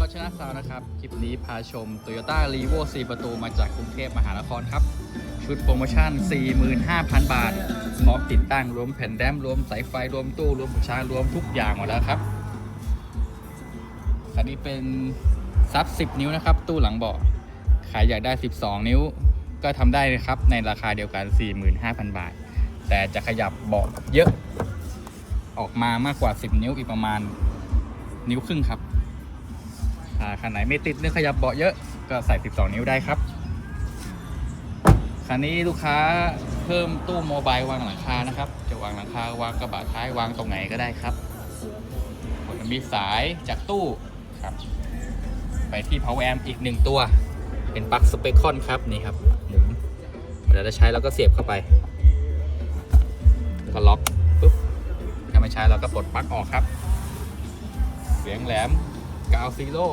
ก็ชนะซาวนะครับ คลิปนี้พาชม Toyota r e v o 4 ประตูมาจากกรุงเทพมหานครครับ ชุดโปรโมชั่น 45,000 บาทพร้อมติดตั้งรวมแผ่นแดมรวมสายไฟรวมตู้รวมหัวชาร์จรวมทุกอย่างหมดแล้วครับคันนี้เป็นซับ 10 นิ้วนะครับ ตู้หลังเบาะใครอยากได้ 12 นิ้ว ก็ทำได้นะครับ ในราคาเดียวกัน 45,000 บาท แต่จะขยับเบาะเยอะ ออกมามากกว่า 10 นิ้วอีกประมาณนิ้วครึ่งครับ คันไหนไม่ติดเรื่องขยับเบาะเยอะก็ใส่ 12 นิ้วได้ครับคันนี้ลูกค้าเพิ่มตู้โมบายวางหลังคานะครับ จะวางหลังคาวางกระบะท้ายวางตรงไหนก็ได้ครับผมมีสายจากตู้ครับ ไปที่ power amp อีกหนึ่งตัว เป็นปลั๊กสเปคคอนครับนี่ครับหมุนเวลาจะใช้เราก็เสียบเข้าไปก็ล็อกปุ๊บถ้าไม่ใช้เราก็ปลดปลั๊กออกครับ เสียงแหลม กาวซีโร่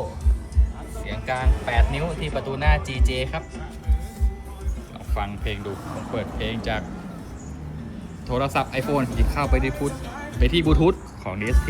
เสียงกลาง 8 นิ้วที่ประตูหน้า GJ ครับลองฟังเพลงดูผมเปิดเพลงจากโทรศัพท์ iPhone ยิบเข้าไปที่พุทไปที่บลูทูธของ DSP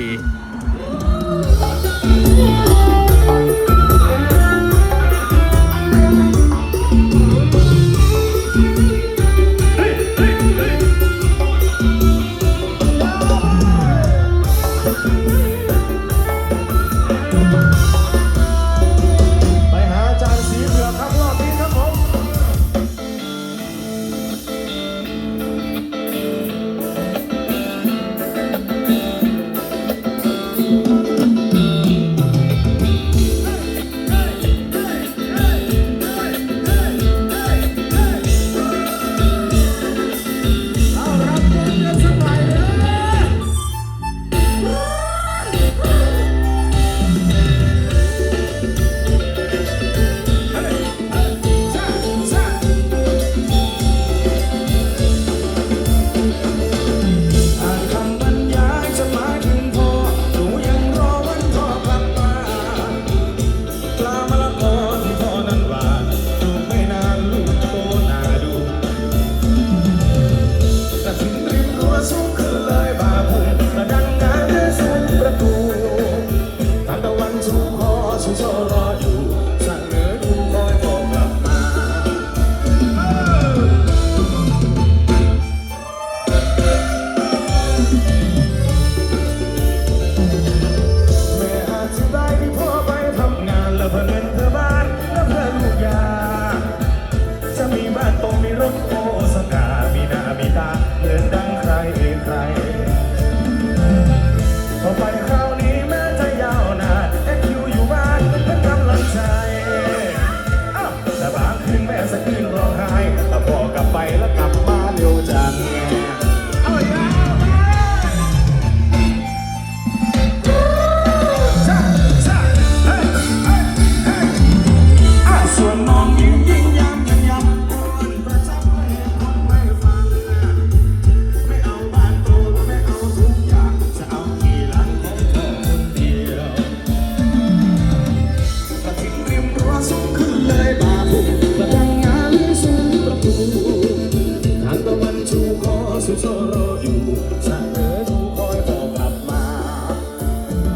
อสุโชรอยู่สะเออดูคอยบอกลับมา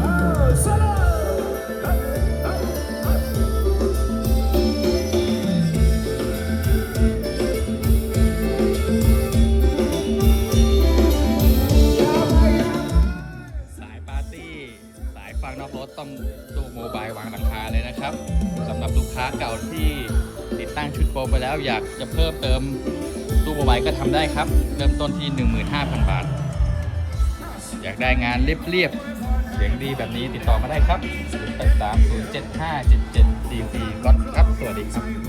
เออสลเฮ้ยเฮ้ยเฮ้ยสายปาร์ตี้สายฟังนอกรถต้องตู้โมบายวางหลังคาเลยนะครับสำหรับลูกค้าเก่าที่ติดตั้งชุดโปรไปแล้วอยากจะเพิ่มเติม ตู้โมบายก็ทำได้ครับ เริ่มต้นที่ 15,000 บาท อยากได้งานเรียบๆเสียงดีแบบนี้ติดต่อมาได้ครับ0 8 3 0 7 5 7 7 4 4ก็ครับ สวัสดีครับ